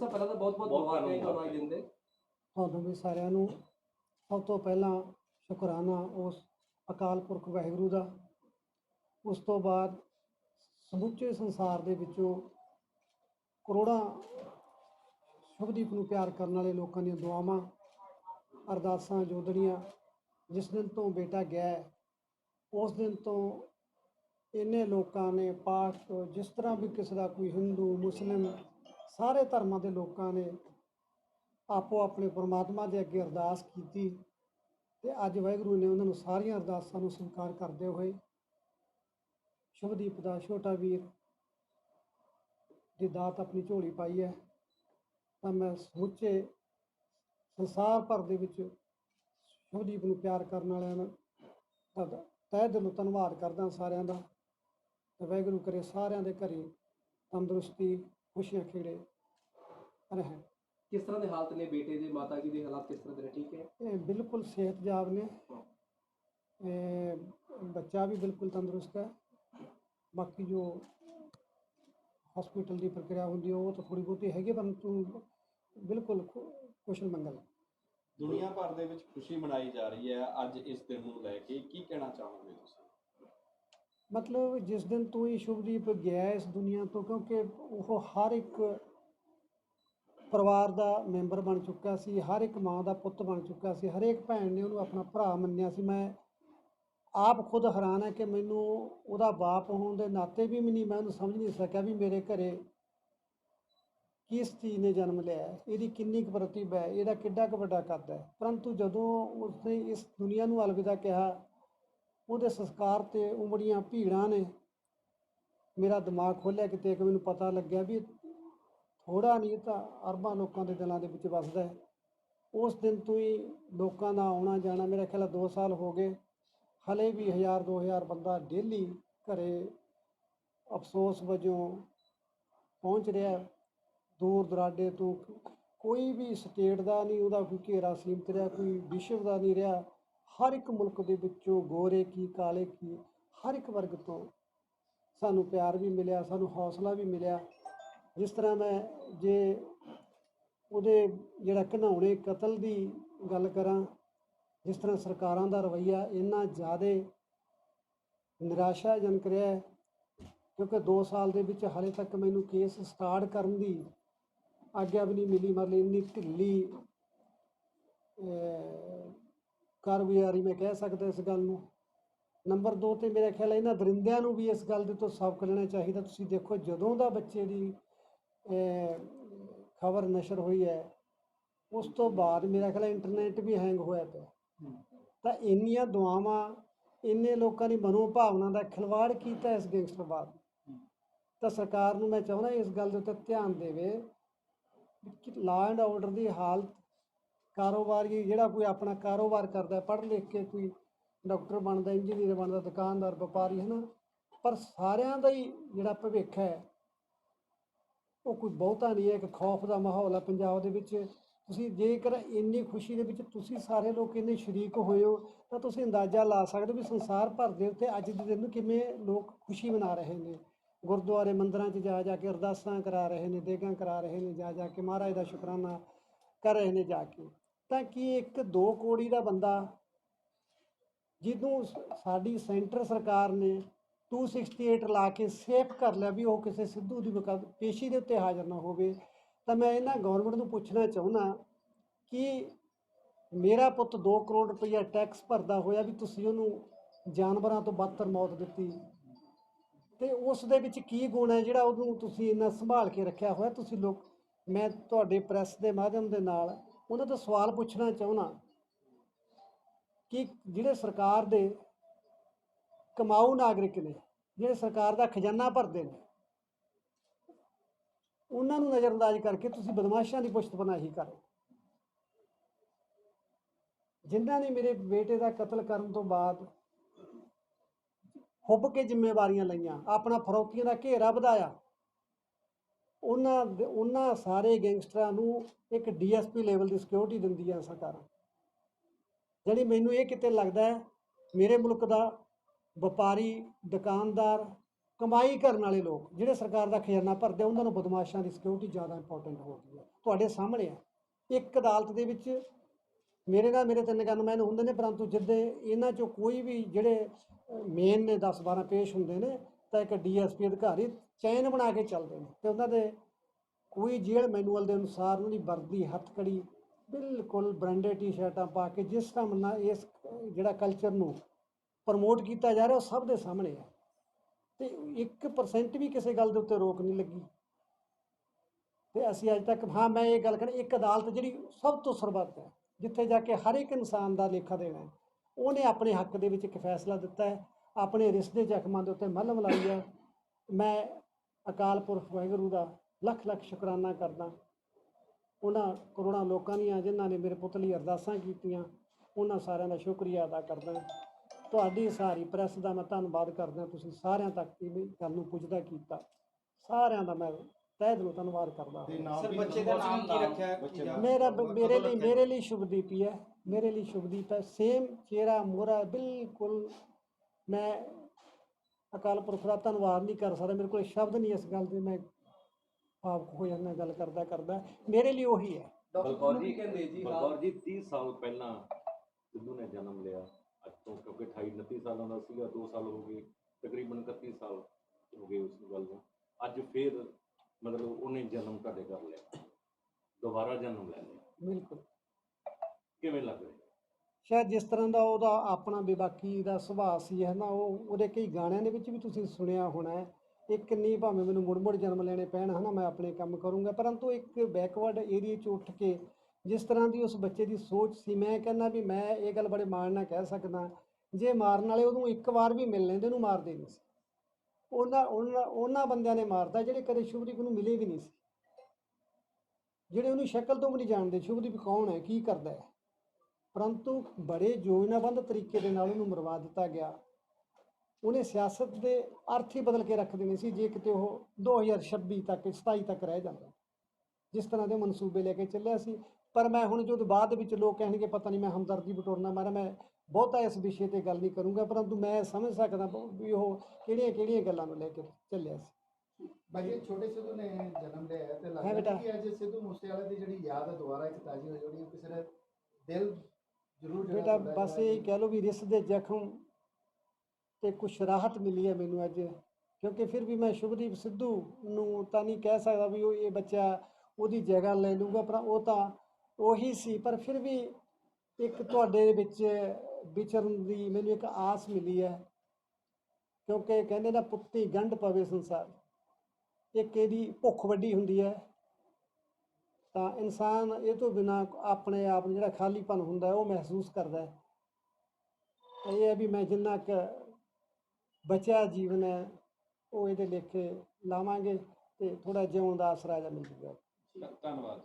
ਸਾਹਿਬ ਪਹਿਲਾਂ ਤਾਂ ਬਹੁਤ ਬਹੁਤ ਮੁਬਾਰਕਾਂ ਤੁਹਾਨੂੰ ਅੱਜ ਦਿਨ ਦੇ ਤੁਹਾਨੂੰ ਵੀ ਸਾਰਿਆਂ ਨੂੰ ਸਭ ਤੋਂ ਪਹਿਲਾਂ ਸ਼ੁਕਰਾਨਾ ਉਸ ਅਕਾਲ ਪੁਰਖ ਵਾਹਿਗੁਰੂ ਦਾ। ਉਸ ਤੋਂ ਬਾਅਦ ਸਮੁੱਚੇ ਸੰਸਾਰ ਦੇ ਵਿੱਚੋਂ ਕਰੋੜਾਂ ਸ਼ੁਭਦੀਪ ਨੂੰ ਪਿਆਰ ਕਰਨ ਵਾਲੇ ਲੋਕਾਂ ਦੀਆਂ ਦੁਆਵਾਂ ਅਰਦਾਸਾਂ ਜੋਦੜੀਆਂ ਜਿਸ ਦਿਨ ਤੋਂ ਬੇਟਾ ਗਿਆ ਉਸ ਦਿਨ ਤੋਂ ਇੰਨੇ ਲੋਕਾਂ ਨੇ ਪਾਠ ਜਿਸ ਤਰ੍ਹਾਂ ਵੀ ਕਿਸੇ ਦਾ ਕੋਈ ਹਿੰਦੂ ਮੁਸਲਿਮ ਸਾਰੇ ਧਰਮਾਂ ਦੇ ਲੋਕਾਂ ਨੇ ਆਪੋ ਆਪਣੇ ਪਰਮਾਤਮਾ ਦੇ ਅੱਗੇ ਅਰਦਾਸ ਕੀਤੀ ਤੇ ਅੱਜ ਵਾਹਿਗੁਰੂ ਨੇ ਉਹਨਾਂ ਨੂੰ ਸਾਰੀਆਂ ਅਰਦਾਸਾਂ ਨੂੰ ਸਵੀਕਾਰ ਕਰਦੇ ਹੋਏ ਸ਼ੁਭਦੀਪ ਦਾ ਛੋਟਾ ਵੀਰ ਦੀ ਦਾਤ ਆਪਣੀ ਝੋਲੀ ਪਾਈ ਹੈ। ਤਾਂ ਮੈਂ ਸਮੁੱਚੇ ਸੰਸਾਰ ਭਰ ਦੇ ਵਿੱਚ ਸ਼ੁਭਦੀਪ ਨੂੰ ਪਿਆਰ ਕਰਨ ਵਾਲਿਆਂ ਦਾ ਦਾ ਤਹਿ ਦਿਲੋਂ ਧੰਨਵਾਦ ਕਰਦਾ ਸਾਰਿਆਂ ਦਾ ਵਾਹਿਗੁਰੂ ਕਰੇ ਸਾਰਿਆਂ ਦੇ ਘਰੇ ਤੰਦਰੁਸਤੀ ਖੁਸ਼ੀਆਂ ਖੇੜੇ ਰਹਿਣ ਕਿਸ ਤਰ੍ਹਾਂ ਦੇ ਹਾਲਤ ਨੇ ਬੇਟੇ ਦੇ? ਮਾਤਾ ਜੀ ਦੇ ਹਾਲਾਤ ਕਿਸ ਤਰ੍ਹਾਂ ਦੇ ਨੇ? ਠੀਕ ਹੈ। ਇਹ ਬਿਲਕੁਲ ਸਿਹਤਯਾਬ ਨੇ। ਇਹ ਬੱਚਾ ਵੀ ਬਿਲਕੁਲ ਤੰਦਰੁਸਤ ਹੈ। ਬਾਕੀ ਜੋ ਹਸਪੀਟਲ ਦੀ ਪ੍ਰਕਿਰਿਆ ਹੁੰਦੀ ਹੈ ਉਹ ਤਾਂ ਥੋੜੀ ਬਹੁਤੀ ਹੈਗੀ ਪਰੰਤੂ ਬਿਲਕੁਲ ਕੁਸ਼ਲ ਮੰਗਲ। ਦੁਨੀਆ ਭਰ ਦੇ ਵਿੱਚ ਖੁਸ਼ੀ ਮਨਾਈ ਜਾ ਰਹੀ ਹੈ। ਅੱਜ ਇਸ ਦਿਨ ਨੂੰ ਲੈ ਕੇ ਕੀ ਕਹਿਣਾ ਚਾਹੋਗੇ ਤੁਸੀਂ? ਮਤਲਬ ਜਿਸ ਦਿਨ ਤੋਂ ਹੀ ਸ਼ੁਭਦੀਪ ਗਿਆ ਇਸ ਦੁਨੀਆ ਤੋਂ, ਕਿਉਂਕਿ ਉਹ ਹਰ ਇੱਕ ਪਰਿਵਾਰ ਦਾ ਮੈਂਬਰ ਬਣ ਚੁੱਕਾ ਸੀ, ਹਰ ਇੱਕ ਮਾਂ ਦਾ ਪੁੱਤ ਬਣ ਚੁੱਕਾ ਸੀ, ਹਰੇਕ ਭੈਣ ਨੇ ਉਹਨੂੰ ਆਪਣਾ ਭਰਾ ਮੰਨਿਆ ਸੀ। ਮੈਂ ਆਪ ਖੁਦ ਹੈਰਾਨ ਹੈ ਕਿ ਮੈਨੂੰ ਉਹਦਾ ਬਾਪ ਹੋਣ ਦੇ ਨਾਤੇ ਵੀ ਨਹੀਂ, ਮੈਂ ਉਹਨੂੰ ਸਮਝ ਨਹੀਂ ਸਕਿਆ ਵੀ ਮੇਰੇ ਘਰੇ ਕਿਸ ਚੀਜ਼ ਨੇ ਜਨਮ ਲਿਆ। ਇਹਦੀ ਕਿੰਨੀ ਕੁ ਪ੍ਰਤਿਭਾ ਹੈ, ਇਹਦਾ ਕਿੱਡਾ ਕੁ ਵੱਡਾ ਕੱਦ ਹੈ। ਪਰੰਤੂ ਜਦੋਂ ਉਸਨੇ ਇਸ ਦੁਨੀਆ ਨੂੰ ਅਲਵਿਦਾ ਕਿਹਾ ਉਹਦੇ ਸੰਸਕਾਰ ਤੇ ਉਮੜੀਆਂ ਭੀੜਾਂ ਨੇ। ਮੇਰਾ ਦਿਮਾਗ ਖੋਲ੍ਹਿਆ ਕਿਤੇ ਕਿ ਮੈਨੂੰ ਪਤਾ ਲੱਗਿਆ ਵੀ ਥੋੜਾ ਨਹੀਂ ਤਾਂ ਅਰਬਾਂ ਲੋਕਾਂ ਦੇ ਦਿਲਾਂ ਦੇ ਵਿੱਚ ਵੱਸਦਾ ਹੈ। ਉਸ ਦਿਨ ਤੋਂ ਹੀ ਲੋਕਾਂ ਦਾ ਆਉਣਾ ਜਾਣਾ ਮੇਰਾ ਖਿਆਲ 2 ਸਾਲ ਹੋ ਗਏ। ਹਲੇ ਵੀ 1000 2000 ਬੰਦਾ ਡੇਲੀ ਘਰੇ ਅਫਸੋਸ ਵਜੋਂ ਪਹੁੰਚ ਰਿਹਾ ਦੂਰ ਦਰਾਡੇ ਤੋਂ ਕੋਈ ਵੀ ਸਟੇਟ ਦਾ ਨਹੀਂ, ਉਹਦਾ ਕੋਈ ਘੇਰਾ ਸੀਮਤ ਰਿਹਾ, ਕੋਈ ਵਿਸ਼ਵ ਦਾ ਨਹੀਂ ਰਿਹਾ। ਹਰ ਇੱਕ ਮੁਲਕ ਦੇ ਵਿੱਚੋਂ ਗੋਰੇ ਕੀ, ਕਾਲੇ ਕੀ, ਹਰ ਇੱਕ ਵਰਗ ਤੋਂ ਸਾਨੂੰ ਪਿਆਰ ਵੀ ਮਿਲਿਆ, ਸਾਨੂੰ ਹੌਸਲਾ ਵੀ ਮਿਲਿਆ। ਜਿਸ ਤਰ੍ਹਾਂ ਮੈਂ ਜੇ ਉਹਦੇ ਜਿਹੜਾ ਘਿਨਾਉਣੇ ਕਤਲ ਦੀ ਗੱਲ ਕਰਾਂ, ਜਿਸ ਤਰ੍ਹਾਂ ਸਰਕਾਰਾਂ ਦਾ ਰਵੱਈਆ ਇੰਨਾ ਜ਼ਿਆਦਾ ਨਿਰਾਸ਼ਾਜਨਕ ਰਿਹਾ ਹੈ, ਕਿਉਂਕਿ 2 ਸਾਲ ਦੇ ਵਿੱਚ ਹਾਲੇ ਤੱਕ ਮੈਨੂੰ ਕੇਸ ਸਟਾਰਟ ਕਰਨ ਦੀ ਆਗਿਆ ਵੀ ਨਹੀਂ ਮਿਲੀ, ਮਤਲਬ ਇੰਨੀ ਢਿੱਲੀ ਕਾਰਗੁਜ਼ਾਰੀ ਮੈਂ ਕਹਿ ਸਕਦਾ ਇਸ ਗੱਲ ਨੂੰ। ਨੰਬਰ 2 ਤੇ ਮੇਰਾ ਖਿਆਲ ਹੈ ਇਹਨਾਂ ਦਰਿੰਦਿਆਂ ਨੂੰ ਵੀ ਇਸ ਗੱਲ ਦੇ ਤੋਂ ਸਬਕ ਲੈਣਾ ਚਾਹੀਦਾ। ਤੁਸੀਂ ਦੇਖੋ ਜਦੋਂ ਦਾ ਬੱਚੇ ਦੀ ਖਬਰ ਨਸ਼ਰ ਹੋਈ ਹੈ ਉਸ ਤੋਂ ਬਾਅਦ ਮੇਰਾ ਖਿਆਲ ਇੰਟਰਨੈਟ ਵੀ ਹੈਂਗ ਹੋਇਆ ਪਿਆ। ਤਾਂ ਇੰਨੀਆਂ ਦੁਆਵਾਂ ਇੰਨੇ ਲੋਕਾਂ ਦੀ ਮਨੋ ਭਾਵਨਾ ਦਾ ਖਿਲਵਾੜ ਕੀਤਾ ਇਸ ਗੈਂਗਸਟਰਵਾਦ। ਤਾਂ ਸਰਕਾਰ ਨੂੰ ਮੈਂ ਚਾਹੁੰਦਾ ਇਸ ਗੱਲ ਦੇ ਉੱਤੇ ਧਿਆਨ ਦੇਵੇ ਕਿ ਲਾ ਐਂਡ ਆਰਡਰ ਦੀ ਹਾਲਤ ਕਾਰੋਬਾਰੀ ਜਿਹੜਾ ਕੋਈ ਆਪਣਾ ਕਾਰੋਬਾਰ ਕਰਦਾ ਪੜ੍ਹ ਲਿਖ ਕੇ ਕੋਈ ਡਾਕਟਰ ਬਣਦਾ, ਇੰਜੀਨੀਅਰ ਬਣਦਾ, ਦੁਕਾਨਦਾਰ, ਵਪਾਰੀ ਹੈ ਨਾ ਪਰ ਸਾਰਿਆਂ ਦਾ ਹੀ ਜਿਹੜਾ ਭਵਿੱਖ ਹੈ, ਉਹ ਕੋਈ ਬਹੁਤਾ ਨਹੀਂ ਹੈ, ਇੱਕ ਖੌਫ ਦਾ ਮਾਹੌਲ ਹੈ ਪੰਜਾਬ ਦੇ ਵਿੱਚ। ਤੁਸੀਂ ਜੇਕਰ ਇੰਨੀ ਖੁਸ਼ੀ ਦੇ ਵਿੱਚ ਤੁਸੀਂ ਸਾਰੇ ਲੋਕ ਇੰਨੇ ਸ਼ਰੀਕ ਹੋਏ ਹੋ, ਤਾਂ ਤੁਸੀਂ ਅੰਦਾਜ਼ਾ ਲਾ ਸਕਦੇ ਹੋ ਵੀ ਸੰਸਾਰ ਭਰ ਦੇ ਉੱਤੇ ਅੱਜ ਦੇ ਦਿਨ ਨੂੰ ਕਿਵੇਂ ਲੋਕ ਖੁਸ਼ੀ ਮਨਾ ਰਹੇ ਨੇ। ਗੁਰਦੁਆਰੇ ਮੰਦਰਾਂ 'ਚ ਜਾ ਜਾ ਕੇ ਅਰਦਾਸਾਂ ਕਰਾ ਰਹੇ ਨੇ, ਦੇਗਾਂ ਕਰਾ ਰਹੇ ਨੇ, ਜਾ ਜਾ ਕੇ ਮਹਾਰਾਜ ਦਾ ਸ਼ੁਕਰਾਨਾ ਕਰ ਰਹੇ ਨੇ, ਜਾ ਕੇ। ਤਾਂ ਕੀ ਇੱਕ ਦੋ ਕੋੜੀ ਦਾ ਬੰਦਾ ਜਿਹਨੂੰ ਸਾਡੀ ਸੈਂਟਰ ਸਰਕਾਰ ਨੇ 268 ਲਾ ਕੇ ਸੇਫ ਕਰ ਲਿਆ ਵੀ ਉਹ ਕਿਸੇ ਸਿੱਧੂ ਦੀ ਮੁਕੱਦ ਪੇਸ਼ੀ ਦੇ ਉੱਤੇ ਹਾਜ਼ਰ ਨਾ ਹੋਵੇ, ਤਾਂ ਮੈਂ ਇਹਨਾਂ ਗਵਰਨਮੈਂਟ ਨੂੰ ਪੁੱਛਣਾ ਚਾਹੁੰਦਾ ਕਿ ਮੇਰਾ ਪੁੱਤ 2 ਕਰੋੜ ਰੁਪਈਆ ਟੈਕਸ ਭਰਦਾ ਹੋਇਆ ਵੀ ਤੁਸੀਂ ਉਹਨੂੰ ਜਾਨਵਰਾਂ ਤੋਂ ਬਦਤਰ ਮੌਤ ਦਿੱਤੀ। ਤੇ ਉਸ ਦੇ ਵਿੱਚ ਕੀ ਗੁਣ ਹੈ ਜਿਹੜਾ ਉਹਨੂੰ ਤੁਸੀਂ ਇੰਨਾ ਸੰਭਾਲ ਕੇ ਰੱਖਿਆ ਹੋਇਆ ਤੁਸੀਂ ਲੋਕ, ਮੈਂ ਤੁਹਾਡੇ ਪ੍ਰੈਸ ਦੇ ਮਾਧਿਅਮ ਦੇ ਨਾਲ ਉਹਨਾਂ ਤੋਂ ਸਵਾਲ ਪੁੱਛਣਾ ਚਾਹੁੰਦਾ ਕਿ ਜਿਹੜੇ ਸਰਕਾਰ ਦੇ ਕਮਾਊ ਨਾਗਰਿਕ ਨੇ, ਜਿਹੜੇ ਸਰਕਾਰ ਦਾ ਖਜ਼ਾਨਾ ਭਰਦੇ ਨੇ, ਉਹਨਾਂ ਨੂੰ ਨਜ਼ਰਅੰਦਾਜ਼ ਕਰਕੇ ਤੁਸੀਂ ਬਦਮਾਸ਼ਾਂ ਦੀ ਪੁਸ਼ਤ ਪਨਾਹੀ ਕਰੋ। ਜਿਨ੍ਹਾਂ ਨੇ ਮੇਰੇ ਬੇਟੇ ਦਾ ਕਤਲ ਕਰਨ ਤੋਂ ਬਾਅਦ ਹੁੱਬ ਕੇ ਜ਼ਿੰਮੇਵਾਰੀਆਂ ਲਈਆਂ, ਆਪਣਾ ਫਰੌਤੀਆਂ ਦਾ ਘੇਰਾ ਵਧਾਇਆ ਉਹਨਾਂ ਦੇ- ਉਹਨਾਂ ਸਾਰੇ ਗੈਂਗਸਟਰਾਂ ਨੂੰ ਇੱਕ ਡੀਐਸਪੀ ਲੈਵਲ ਦੀ ਸਿਕਿਉਰਿਟੀ ਹੈ ਸਰਕਾਰ। ਜਿਹੜੀ ਮੈਨੂੰ ਇਹ ਕਿਤੇ ਲੱਗਦਾ ਹੈ ਮੇਰੇ ਮੁਲਕ ਦਾ ਵਪਾਰੀ ਦੁਕਾਨਦਾਰ ਕਮਾਈ ਕਰਨ ਵਾਲੇ ਲੋਕ ਜਿਹੜੇ ਸਰਕਾਰ ਦਾ ਖਜ਼ਾਨਾ ਭਰਦੇ ਆ, ਉਹਨਾਂ ਨੂੰ ਬਦਮਾਸ਼ਾਂ ਦੀ ਸਿਕਿਉਰਿਟੀ ਜ਼ਿਆਦਾ ਇੰਪੋਰਟੈਂਟ ਹੋ ਗਈ ਹੈ। ਤੁਹਾਡੇ ਸਾਹਮਣੇ ਆ ਇੱਕ ਅਦਾਲਤ ਦੇ ਵਿੱਚ ਮੇਰੇ ਨਾਲ ਮੇਰੇ ਤਿੰਨ ਗਨਮੈਨ ਹੁੰਦੇ ਨੇ ਪਰੰਤੂ ਜਿੱਦੇ ਇਹਨਾਂ ਚੋਂ ਕੋਈ ਵੀ ਜਿਹੜੇ ਮੇਨ ਨੇ 10 12 ਪੇਸ਼ ਹੁੰਦੇ ਨੇ ਤਾਂ ਇੱਕ ਡੀਐਸਪੀ ਅਧਿਕਾਰੀ ਚੈਨ ਬਣਾ ਕੇ ਚੱਲਦੇ ਨੇ ਤੇ ਉਹਨਾਂ ਦੇ ਕੋਈ ਜੇਲ੍ਹ ਮੈਨੂਅਲ ਦੇ ਅਨੁਸਾਰ ਉਹਨਾਂ ਦੀ ਵਰਦੀ, ਹੱਥਕੜੀ, ਬਿਲਕੁਲ ਬ੍ਰਾਂਡਡ ਟੀ-ਸ਼ਰਟਾਂ ਪਾ ਕੇ ਜਿਸ ਢੰਗ ਨਾਲ ਇਸ ਜਿਹੜਾ ਕਲਚਰ ਨੂੰ ਪ੍ਰਮੋਟ ਕੀਤਾ ਜਾ ਰਿਹਾ ਉਹ ਸਭ ਦੇ ਸਾਹਮਣੇ ਹੈ ਤੇ 1% ਵੀ ਕਿਸੇ ਗੱਲ ਦੇ ਉੱਤੇ ਰੋਕ ਨਹੀਂ ਲੱਗੀ। ਤੇ ਅਸੀਂ ਅੱਜ ਤੱਕ, ਹਾਂ, ਮੈਂ ਇਹ ਗੱਲ ਕਰਾਂ ਇੱਕ ਅਦਾਲਤ ਜਿਹੜੀ ਸਭ ਤੋਂ ਸਰਬੱਤ ਹੈ, ਜਿੱਥੇ ਜਾ ਕੇ ਹਰ ਇੱਕ ਇਨਸਾਨ ਦਾ ਲੇਖਾ ਦੇਣਾ ਹੈ, ਉਹਨੇ ਆਪਣੇ ਹੱਕ ਦੇ ਵਿੱਚ ਇੱਕ ਫੈਸਲਾ ਦਿੱਤਾ ਹੈ। ਆਪਣੇ ਰਿਸ਼ਤੇ ਜ਼ਖਮਾਂ ਦੇ ਉੱਤੇ ਮੱਲਮ ਲਾਈ ਹੈ ਮੈਂ ਅਕਾਲ ਪੁਰਖ ਵਾਹਿਗੁਰੂ ਦਾ ਲੱਖ ਲੱਖ ਸ਼ੁਕਰਾਨਾ ਕਰਦਾ। ਉਹਨਾਂ ਕਰੋੜਾਂ ਲੋਕਾਂ ਦੀਆਂ ਜਿਨ੍ਹਾਂ ਨੇ ਮੇਰੇ ਪੁੱਤ ਲਈ ਅਰਦਾਸਾਂ ਕੀਤੀਆਂ ਉਹਨਾਂ ਸਾਰਿਆਂ ਦਾ ਸ਼ੁਕਰੀਆ ਅਦਾ ਕਰਦਾ। ਤੁਹਾਡੀ ਸਾਰੀ ਪ੍ਰੈਸ ਦਾ ਮੈਂ ਧੰਨਵਾਦ ਕਰਦਾ। ਤੁਸੀਂ ਸਾਰਿਆਂ ਤੱਕ ਇਹ ਗੱਲ ਨੂੰ ਪੁੱਜਦਾ ਕੀਤਾ। ਸਾਰਿਆਂ ਦਾ ਮੈਂ ਤਹਿ ਦਿਲੋਂ ਧੰਨਵਾਦ ਕਰਦਾ। ਹਾਂ ਸਰ ਬੱਚੇ ਦਾ ਨਾਮ ਕੀ ਰੱਖਿਆ ਬੱਚੇ ਜਾ- ਮੇਰਾ ਮੇਰੇ ਲਈ? ਮੇਰੇ ਲਈ ਸ਼ੁਭਦੀਪ ਹੀ ਹੈ। ਮੇਰੇ ਲਈ ਸ਼ੁਭਦੀਪ ਹੈ। ਸੇਮ ਚਿਹਰਾ ਮੋਰਾ ਬਿਲਕੁਲ ਮੈਂ ਅਕਾਲ ਪੁਰਖ ਦਾ ਧੰਨਵਾਦ ਨਹੀਂ ਕਰ ਸਕਦਾ ਮੇਰੇ ਕੋਲ ਸ਼ਬਦ ਨਹੀਂ ਇਸ ਗੱਲ ਦੇ ਮੈਂ ਆਪ ਹੋ ਜਾਂਦਾ ਗੱਲ ਕਰਦਾ ਕਰਦਾ ਮੇਰੇ ਲਈ ਉਹੀ ਹੈ। ਡਾਕਟਰ ਬਲਕੌਰ ਨੂੰ ਕੀ ਜੀ ਕਹਿੰਦੇ ਜੀ ਬਲਕੌਰ ਹਾਂ ਜੀ 30 ਸਾਲ ਪਹਿਲਾਂ ਸਿੱਧੂ ਨੇ ਜਨਮ ਲਿਆ ਅੱਜ ਤੋਂ ਕਿਉਂਕਿ 28 29 ਸਾਲਾਂ ਦਾ ਸੀਗਾ 2 ਸਾਲ ਹੋ ਗਏ ਤਕਰੀਬਨ 31 ਸਾਲ ਹੋ ਗਏ ਉਸ ਗੱਲ ਨੂੰ। ਅੱਜ ਫੇਰ ਮਤਲਬ ਉਹਨੇ ਜਨਮ ਤੁਹਾਡੇ ਕਰ ਲਿਆ ਦੁਬਾਰਾ ਜਨਮ ਲੈ ਲਿਆ। ਬਿਲਕੁਲ। ਕਿਵੇਂ ਲੱਗ ਰਿਹਾ? ਸ਼ਾਇਦ ਜਿਸ ਤਰ੍ਹਾਂ ਦਾ ਉਹਦਾ ਆਪਣਾ ਬੇਬਾਕੀ ਦਾ ਸੁਭਾਅ ਸੀ, ਹੈ ਨਾ, ਉਹ ਉਹਦੇ ਕਈ ਗਾਣਿਆਂ ਦੇ ਵਿੱਚ ਵੀ ਤੁਸੀਂ ਸੁਣਿਆ ਹੋਣਾ ਹੈ। ਇੱਕ ਨਹੀਂ ਭਾਵੇਂ ਮੈਨੂੰ ਮੁੜ ਮੁੜ ਜਨਮ ਲੈਣੇ ਪੈਣ ਹਨਾ ਮੈਂ ਆਪਣੇ ਕੰਮ ਕਰੂੰਗਾ। ਪਰੰਤੂ ਇੱਕ ਬੈਕਵਰਡ ਏਰੀਆ 'ਚ ਉੱਠ ਕੇ ਜਿਸ ਤਰ੍ਹਾਂ ਦੀ ਉਸ ਬੱਚੇ ਦੀ ਸੋਚ ਸੀ, ਮੈਂ ਕਹਿੰਦਾ ਵੀ ਮੈਂ ਇਹ ਗੱਲ ਬੜੇ ਮਾਣ ਨਾਲ ਕਹਿ ਸਕਦਾ, ਜੇ ਮਾਰਨ ਵਾਲੇ ਉਹਨੂੰ ਇੱਕ ਵਾਰ ਵੀ ਮਿਲ ਲੈਂਦੇ, ਉਹਨੂੰ ਮਾਰਦੇ ਨਹੀਂ ਸੀ। ਉਹਨਾਂ ਉਹਨਾਂ ਉਹਨਾਂ ਬੰਦਿਆਂ ਨੇ ਮਾਰਦਾ ਜਿਹੜੇ ਕਦੇ ਸ਼ੁਭਦੀਪ ਨੂੰ ਮਿਲੇ ਵੀ ਨਹੀਂ ਸੀ। ਜਿਹੜੇ ਉਹਨੂੰ ਸ਼ਕਲ ਤੋਂ ਵੀ ਨਹੀਂ ਜਾਣਦੇ, ਸ਼ੁਭਦੀਪ ਕੌਣ ਹੈ, ਕੀ ਕਰਦਾ ਹੈ? ਪਰੰਤੂ ਬੜੇ ਯੋਜਨਾਬੰਦ ਤਰੀਕੇ ਦੇ ਨਾਲ ਉਹਨੂੰ ਮਰਵਾ ਦਿੱਤਾ ਗਿਆ। ਉਹਨੇ ਸਿਆਸਤ ਦੇ ਅਰਥ ਹੀ ਬਦਲ ਕੇ ਰੱਖ ਦੇਣੇ ਸੀ ਜੇ ਕਿਤੇ ਉਹ 2026 ਤੱਕ 27 ਤੱਕ ਰਹਿ ਜਾਂਦਾ। ਜਿਸ ਤਰ੍ਹਾਂ ਦੇ ਮਨਸੂਬੇ ਲੈ ਕੇ ਚੱਲਿਆ ਸੀ। ਪਰ ਮੈਂ ਹੁਣ ਜਦੋਂ ਬਾਅਦ ਵਿੱਚ ਲੋਕ ਕਹਿਣਗੇ ਪਤਾ ਨਹੀਂ ਮੈਂ ਹਮਦਰਦੀ ਬਟੋਰਨਾ ਮਾਰਾ ਮੈਂ ਬਹੁਤਾ ਇਸ ਵਿਸ਼ੇ ਤੇ ਗੱਲ ਨਹੀਂ ਕਰੂੰਗਾ ਪਰੰਤੂ ਮੈਂ ਸਮਝ ਸਕਦਾ ਵੀ ਉਹ ਕਿਹੜੀਆਂ ਕਿਹੜੀਆਂ ਗੱਲਾਂ ਨੂੰ ਲੈ ਕੇ ਚੱਲਿਆ ਸੀ। ਬਾਜੀ ਛੋਟੇ ਸਿੱਧੂ ਨੇ ਜਨਮ ਲਿਆ ਤੇ ਲੱਗਦਾ। ਕਿ ਅੱਜ ਸਿੱਧੂ ਮੂਸੇਵਾਲੇ ਦੀ ਜਿਹੜੀ ਯਾਦ ਹੈ ਦੁਬਾਰਾ ਇੱਕ ਤਾਜ਼ੀ ਹੋ ਜਾਣੀ ਕਿਸੇ ਦਾ ਦਿਲ ਬੇਟਾ ਬਸ ਇਹ ਕਹਿ ਲਓ ਵੀ ਰਿਸ ਦੇ ਜ਼ਖਮ ਤੇ ਕੁਛ ਰਾਹਤ ਮਿਲੀ ਹੈ ਮੈਨੂੰ ਅੱਜ ਕਿਉਂਕਿ ਫਿਰ ਵੀ ਮੈਂ ਸ਼ੁਭਦੀਪ ਸਿੱਧੂ ਨੂੰ ਤਾਂ ਨਹੀਂ ਕਹਿ ਸਕਦਾ ਵੀ ਉਹ ਇਹ ਬੱਚਾ ਉਹਦੀ ਜਗ੍ਹਾ ਲੈ ਲੂਗਾ ਪਰ ਉਹ ਤਾਂ ਉਹੀ ਸੀ। ਪਰ ਫਿਰ ਵੀ ਇੱਕ ਤੁਹਾਡੇ ਵਿੱਚ ਵਿਚਰਨ ਦੀ ਮੈਨੂੰ ਇੱਕ ਆਸ ਮਿਲੀ ਹੈ ਕਿਉਂਕਿ ਕਹਿੰਦੇ ਨਾ ਪੁੱਤੀ ਗੰਢ ਪਵੇ ਸੰਸਾਰ ਇੱਕ ਇਹਦੀ ਭੁੱਖ ਵੱਡੀ ਹੁੰਦੀ ਹੈ। ਤਾਂ ਇਨਸਾਨ ਇਹ ਤੋਂ ਬਿਨਾ ਆਪਣੇ ਆਪ ਨੂੰ ਜਿਹੜਾ ਖਾਲੀਪਨ ਹੁੰਦਾ ਉਹ ਮਹਿਸੂਸ ਕਰਦਾ ਹੈ। ਇਹ ਹੈ ਵੀ ਮੈਂ ਜਿੰਨਾ ਕੁ ਬਚਿਆ ਜੀਵਨ ਹੈ, ਉਹ ਇਹਦੇ ਲੇਖੇ ਲਾਵਾਂਗੇ ਤੇ ਥੋੜਾ ਜਿਉਣ ਦਾ ਆਸਰਾ ਜਿਹਾ ਮਿਲ ਜੂਗਾ। ਧੰਨਵਾਦ।